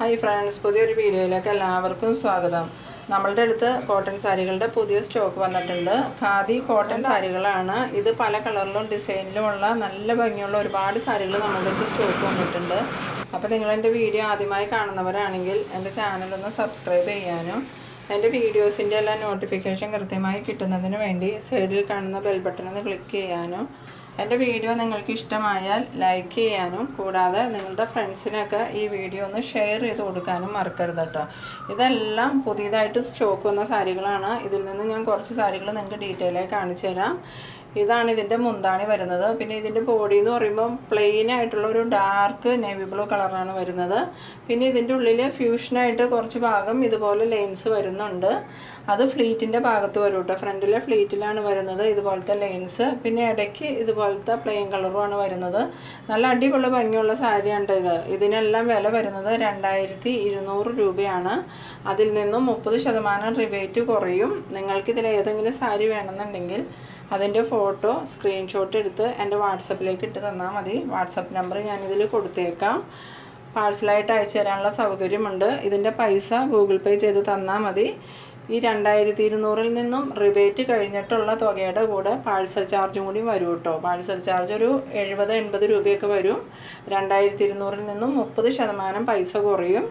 Hi friends പുതിയൊരു വീഡിയോയിലേക്ക് എല്ലാവർക്കും സ്വാഗതം. നമ്മളുടെ അടുത്ത് കോട്ടൺ സാരികളുടെ പുതിയ സ്റ്റോക്ക് വന്നിട്ടുണ്ട്. ഖാദി കോട്ടൺ സാരികളാണ്. ഇത് പല കളറിലും ഡിസൈനിലും ഉള്ള നല്ല ഭംഗിയുള്ള ഒരുപാട് സാരികൾ നമ്മളുടെ അടുത്ത് സ്റ്റോക്ക് വന്നിട്ടുണ്ട്. അപ്പോൾ നിങ്ങൾ എന്റെ വീഡിയോ ആദ്യമായി കാണുന്നവരാണെങ്കിൽ എന്റെ ചാനലൊന്ന് സബ്സ്ക്രൈബ് ചെയ്യാനും എന്റെ വീഡിയോസിന്റെ എല്ലാ നോട്ടിഫിക്കേഷൻ കൃത്യമായി കിട്ടുന്നതിന് വേണ്ടി സൈഡിൽ കാണുന്ന ബെൽ ബട്ടൺ ഒന്ന് ക്ലിക്ക് ചെയ്യാനും എന്റെ വീഡിയോ നിങ്ങൾക്ക് ഇഷ്ടമായാൽ ലൈക്ക് ചെയ്യാനും കൂടാതെ നിങ്ങളുടെ ഫ്രണ്ട്സിനൊക്കെ ഈ വീഡിയോ ഒന്ന് ഷെയർ ചെയ്ത് കൊടുക്കാനും മറക്കരുത് കേട്ടോ ഇതെല്ലാം പുതിയതായിട്ട് സ്റ്റോക്ക് വന്ന സാരികളാണ്. ഇതിൽ നിന്ന് ഞാൻ കുറച്ച് സാരികൾ നിങ്ങൾക്ക് ഡീറ്റെയിൽ ആയി കാണിച്ചു തരാം. ഇതാണ് ഇതിന്റെ മുന്താണി വരുന്നത്. പിന്നെ ഇതിന്റെ ബോഡി എന്ന് പറയുമ്പോൾ പ്ലെയിൻ ആയിട്ടുള്ള ഒരു ഡാർക്ക് നേവി ബ്ലൂ കളറാണ് വരുന്നത്. പിന്നെ ഇതിന്റെ ഉള്ളിൽ ഫ്യൂഷനായിട്ട് കുറച്ച് ഭാഗം ഇതുപോലെ ലെയിൻസ് വരുന്നുണ്ട്. അത് ഫ്ലീറ്റിന്റെ ഭാഗത്ത് വരും കേട്ടോ. ഫ്രണ്ടിലെ ഫ്ലീറ്റിലാണ് വരുന്നത് ഇതുപോലത്തെ ലെയിൻസ് പിന്നെ ഇടയ്ക്ക് ഇതുപോലത്തെ പ്ലെയിൻ കളറുമാണ് വരുന്നത്. നല്ല അടിപൊളി ഭംഗിയുള്ള സാരിയാണ് ഇത്. ഇതിനെല്ലാം വില വരുന്നത് രണ്ടായിരത്തി ഇരുന്നൂറ് രൂപയാണ്. അതിൽ നിന്നും മുപ്പത് ശതമാനം റിബേറ്റ് കുറയും. നിങ്ങൾക്കിതിൽ ഏതെങ്കിലും സാരി വേണമെന്നുണ്ടെങ്കിൽ അതിന്റെ ഫോട്ടോ സ്ക്രീൻഷോട്ട് എടുത്ത് എന്റെ വാട്സപ്പിലേക്ക് ഇട്ട് തന്നാൽ മതി. വാട്സപ്പ് നമ്പർ ഞാനിതിൽ കൊടുത്തേക്കാം. പാഴ്സലായിട്ട് അയച്ചു തരാനുള്ള സൗകര്യമുണ്ട്. ഇതിന്റെ പൈസ ഗൂഗിൾ പേ ചെയ്ത് തന്നാൽ മതി. ഈ രണ്ടായിരത്തി ഇരുന്നൂറിൽ നിന്നും റിബേറ്റ് കഴിഞ്ഞിട്ടുള്ള തുകയുടെ കൂടെ പാഴ്സൽ ചാർജും കൂടി വരും കേട്ടോ. പാഴ്സൽ ചാർജ് ഒരു എഴുപത് എൺപത് രൂപയൊക്കെ വരും. രണ്ടായിരത്തി ഇരുന്നൂറിൽ നിന്നും മുപ്പത് ശതമാനം പൈസ കുറയും.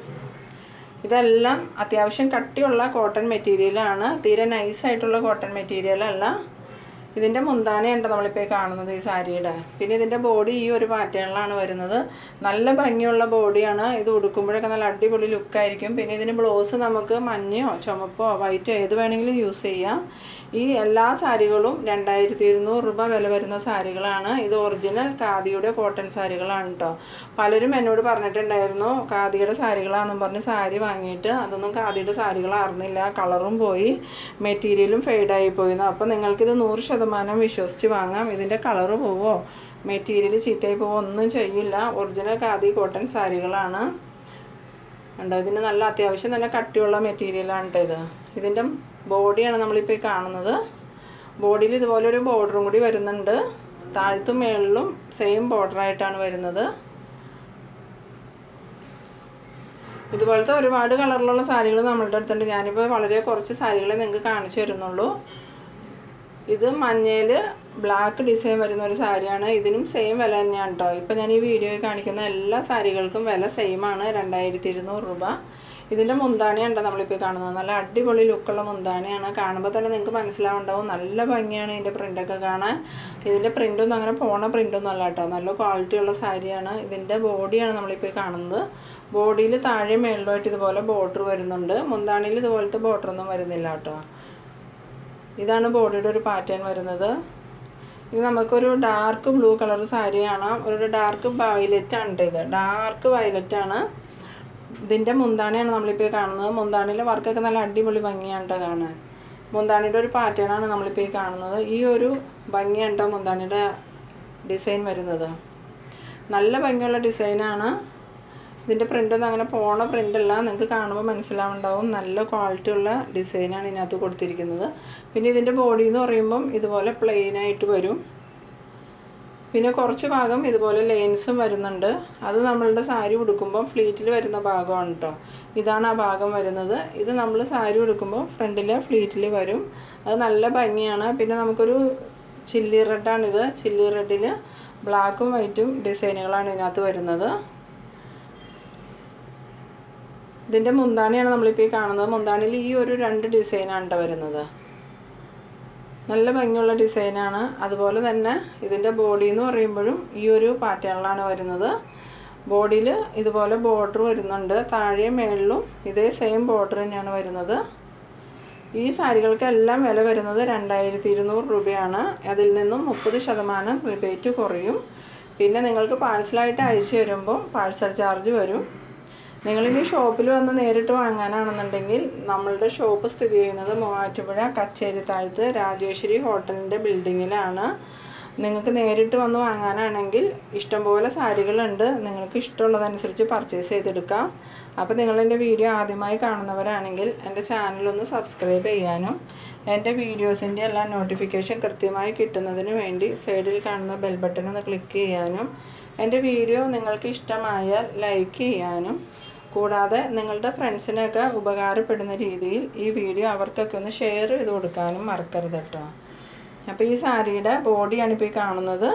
ഇതെല്ലാം അത്യാവശ്യം കട്ടിയുള്ള കോട്ടൺ മെറ്റീരിയലാണ്. തീരെ നൈസായിട്ടുള്ള കോട്ടൺ മെറ്റീരിയൽ അല്ല ഇതിന്റെ മുന്താനയുണ്ട് നമ്മളിപ്പോൾ കാണുന്നത് ഈ സാരിയുടെ. പിന്നെ ഇതിന്റെ ബോഡി ഈ ഒരു പാറ്റേണിലാണ് വരുന്നത്. നല്ല ഭംഗിയുള്ള ബോഡിയാണ് ഇത് ഉടുക്കുമ്പോഴൊക്കെ നല്ല അടിപൊളി ലുക്കായിരിക്കും പിന്നെ ഇതിന് ബ്ലൗസ് നമുക്ക് മഞ്ഞയോ ചുമപ്പോ വൈറ്റോ ഏത് വേണമെങ്കിലും യൂസ് ചെയ്യാം. ഈ എല്ലാ സാരികളും രണ്ടായിരത്തി ഇരുന്നൂറ് രൂപ വില വരുന്ന സാരികളാണ്. ഇത് ഒറിജിനൽ കാതിയുടെ കോട്ടൺ സാരികളാണ് കേട്ടോ പലരും എന്നോട് പറഞ്ഞിട്ടുണ്ടായിരുന്നു കാതിയുടെ സാരികളാണെന്നും പറഞ്ഞ് സാരി വാങ്ങിയിട്ട് അതൊന്നും ഖാദിയുടെ സാരികളായിരുന്നില്ല കളറും പോയി മെറ്റീരിയലും ഫെയ്ഡായി പോയിരുന്നു അപ്പോൾ നിങ്ങൾക്കിത് നൂറ് ശതമാനം വിശ്വസിച്ച് വാങ്ങാം. ഇതിന്റെ കളറ് പോവോ? മെറ്റീരിയൽ ചീത്തയായി പോവോ? ഒന്നും ചെയ്യില്ല. ഒറിജിനൽ ഖാദി കോട്ടൺ സാരികളാണ്. ഉണ്ടോ ഇതിന് നല്ല അത്യാവശ്യം നല്ല കട്ടിയുള്ള മെറ്റീരിയലാണ് ഇത്. ഇതിന്റെ ബോഡിയാണ് നമ്മളിപ്പോൾ ഈ കാണുന്നത്. ബോഡിയിൽ ഇതുപോലെ ഒരു ബോർഡറും കൂടി വരുന്നുണ്ട്. താഴത്തും മേളിലും സെയിം ബോർഡറായിട്ടാണ് വരുന്നത്. ഇതുപോലത്തെ ഒരുപാട് കളറിലുള്ള സാരികൾ നമ്മളുടെ അടുത്തുണ്ട്. ഞാനിപ്പോൾ വളരെ കുറച്ച് സാരികളെ നിങ്ങൾക്ക് കാണിച്ചു തരുന്നുള്ളൂ. ഇത് മഞ്ഞയിൽ ബ്ലാക്ക് ഡിസൈൻ വരുന്ന ഒരു സാരിയാണ്. ഇതിനും സെയിം വില തന്നെയാണ് കേട്ടോ ഇപ്പം ഞാൻ ഈ വീഡിയോയിൽ കാണിക്കുന്ന എല്ലാ സാരികൾക്കും വില സെയിം ആണ് രണ്ടായിരത്തി ഇരുന്നൂറ് രൂപ. ഇതിന്റെ മുന്താണിയുണ്ട് നമ്മളിപ്പോൾ കാണുന്നത്. നല്ല അടിപൊളി ലുക്കുള്ള മുന്താണിയാണ്. കാണുമ്പോൾ തന്നെ നിങ്ങൾക്ക് മനസ്സിലാവുണ്ടാവും. നല്ല ഭംഗിയാണ് ഇതിന്റെ പ്രിന്റൊക്കെ കാണാൻ. ഇതിന്റെ പ്രിന്റൊന്നും അങ്ങനെ പോണ പ്രിന്റൊന്നും അല്ല കേട്ടോ നല്ല ക്വാളിറ്റിയുള്ള സാരിയാണ്. ഇതിന്റെ ബോഡിയാണ് നമ്മളിപ്പോൾ കാണുന്നത്. ബോഡിയിൽ താഴെ മേളിലുമായിട്ട് ഇതുപോലെ ബോർഡർ വരുന്നുണ്ട്. മുന്താണിയിൽ ഇതുപോലത്തെ ബോർഡറൊന്നും വരുന്നില്ല കേട്ടോ ഇതാണ് ബോഡിയുടെ ഒരു പാറ്റേൺ വരുന്നത്. ഇത് നമുക്കൊരു ഡാർക്ക് ബ്ലൂ കളർ സാരിയാണ് ഒരു ഡാർക്ക് വയലറ്റ് ആണ് ഇത്. ഡാർക്ക് വയലറ്റ് ആണ്. ഇതിന്റെ മുന്താണിയാണ് നമ്മളിപ്പോൾ കാണുന്നത്. മുന്താണിയിലെ വർക്കൊക്കെ നല്ല അടിപൊളി ഭംഗിയാണ് കാണാൻ. മുന്താണിയുടെ ഒരു പാറ്റേൺ ആണ് നമ്മളിപ്പോൾ ഈ കാണുന്നത്. ഈ ഒരു ഭംഗിയാണ് മുന്താണിയുടെ ഡിസൈൻ വരുന്നത്. നല്ല ഭംഗിയുള്ള ഡിസൈനാണ് ഇതിന്റെ പ്രിന്റൊന്നും അങ്ങനെ പോണ പ്രിന്റല്ല നിങ്ങൾക്ക് കാണുമ്പോൾ മനസ്സിലാവുണ്ടാവും. നല്ല ക്വാളിറ്റി ഉള്ള ഡിസൈനാണ് ഇതിനകത്ത് കൊടുത്തിരിക്കുന്നത്. പിന്നെ ഇതിന്റെ ബോഡി എന്ന് പറയുമ്പം ഇതുപോലെ പ്ലെയിനായിട്ട് വരും. പിന്നെ കുറച്ച് ഭാഗം ഇതുപോലെ ലെയിൻസും വരുന്നുണ്ട്. അത് നമ്മളുടെ സാരി ഉടുക്കുമ്പോൾ ഫ്ലീറ്റിൽ വരുന്ന ഭാഗമാണ് കേട്ടോ ഇതാണ് ആ ഭാഗം വരുന്നത്. ഇത് നമ്മൾ സാരി ഉടുക്കുമ്പോൾ ഫ്രണ്ടിലെ ഫ്ലീറ്റിൽ വരും. അത് നല്ല ഭംഗിയാണ്. പിന്നെ നമുക്കൊരു ചില്ലി റെഡാണിത് ചില്ലി റെഡിൽ ബ്ലാക്കും വൈറ്റും ഡിസൈനുകളാണ് ഇതിനകത്ത് വരുന്നത്. ഇതിന്റെ മുന്താണിയാണ് നമ്മളിപ്പോൾ ഈ കാണുന്നത്. മുന്താണിയിൽ ഈ ഒരു രണ്ട് ഡിസൈനാണ് വരുന്നത്. നല്ല ഭംഗിയുള്ള ഡിസൈനാണ് അതുപോലെ തന്നെ ഇതിന്റെ ബോഡി എന്ന് പറയുമ്പോഴും ഈ ഒരു പാറ്റേണിലാണ് വരുന്നത്. ബോഡിയിൽ ഇതുപോലെ ബോർഡർ വരുന്നുണ്ട്. താഴെ മേളിലും ഇതേ സെയിം ബോർഡർ തന്നെയാണ് വരുന്നത്. ഈ സാരികൾക്കെല്ലാം വില വരുന്നത് രണ്ടായിരത്തി ഇരുന്നൂറ് രൂപയാണ്. അതിൽ നിന്നും മുപ്പത് ശതമാനം റിബേറ്റ് കുറയും. പിന്നെ നിങ്ങൾക്ക് പാഴ്സലായിട്ട് അയച്ചു തരുമ്പോൾ പാഴ്സൽ ചാർജ് വരും. നിങ്ങളിനി ഷോപ്പിൽ വന്ന് നേരിട്ട് വാങ്ങാനാണെന്നുണ്ടെങ്കിൽ നമ്മളുടെ ഷോപ്പ് സ്ഥിതി ചെയ്യുന്നത് മൂവാറ്റുപുഴ കച്ചേരി താഴത്ത് രാജേശ്വരി ഹോട്ടലിന്റെ ബിൽഡിങ്ങിലാണ്. നിങ്ങൾക്ക് നേരിട്ട് വന്ന് വാങ്ങാനാണെങ്കിൽ ഇഷ്ടംപോലെ സാരികളുണ്ട്. നിങ്ങൾക്ക് ഇഷ്ടമുള്ളതനുസരിച്ച് പർച്ചേസ് ചെയ്തെടുക്കാം. അപ്പോൾ നിങ്ങളെന്റെ വീഡിയോ ആദ്യമായി കാണുന്നവരാണെങ്കിൽ എന്റെ ചാനലൊന്ന് സബ്സ്ക്രൈബ് ചെയ്യാനും എന്റെ വീഡിയോസിന്റെ എല്ലാ നോട്ടിഫിക്കേഷൻ കൃത്യമായി കിട്ടുന്നതിന് വേണ്ടി സൈഡിൽ കാണുന്ന ബെൽ ബട്ടൺ ഒന്ന് ക്ലിക്ക് ചെയ്യാനും എന്റെ വീഡിയോ നിങ്ങൾക്ക് ഇഷ്ടമായാൽ ലൈക്ക് ചെയ്യാനും കൂടാതെ നിങ്ങളുടെ ഫ്രണ്ട്സിനൊക്കെ ഉപകാരപ്പെടുന്ന രീതിയിൽ ഈ വീഡിയോ അവർക്കൊക്കെ ഒന്ന് ഷെയർ ചെയ്ത് കൊടുക്കാനും മറക്കരുത് കേട്ടോ. അപ്പോൾ ഈ സാരിയുടെ ബോഡിയാണ് ഇപ്പോൾ ഈ കാണുന്നത്.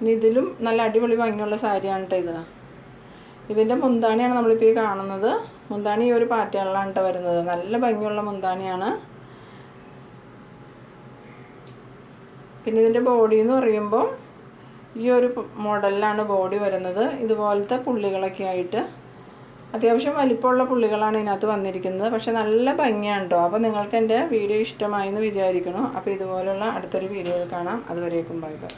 ഇനി ഇതിലും നല്ല അടിപൊളി ഭംഗിയുള്ള സാരിയാണ് കേട്ടോ ഇത്. ഇതിന്റെ മുന്താണിയാണ് നമ്മളിപ്പോൾ ഈ കാണുന്നത്. മുന്താണി ഈ ഒരു പാറ്റേണിലാണ് കേട്ടോ വരുന്നത്. നല്ല ഭംഗിയുള്ള മുന്താണിയാണ്. പിന്നെ ഇതിന്റെ ബോഡി എന്ന് പറയുമ്പോൾ ഈ ഒരു മോഡലിലാണ് ബോഡി വരുന്നത്. ഇതുപോലത്തെ പുള്ളികളൊക്കെ ആയിട്ട്. അത്യാവശ്യം വലിപ്പമുള്ള പുള്ളികളാണ് ഇതിനകത്ത് വന്നിരിക്കുന്നത്. പക്ഷെ നല്ല ഭംഗിയാണ് കേട്ടോ അപ്പോൾ നിങ്ങൾക്ക് എന്റെ വീഡിയോ ഇഷ്ടമായി എന്ന് വിചാരിക്കണം അപ്പോൾ ഇതുപോലുള്ള അടുത്തൊരു വീഡിയോയിൽ കാണാം. അതുവരേക്കും ബൈ ബൈ.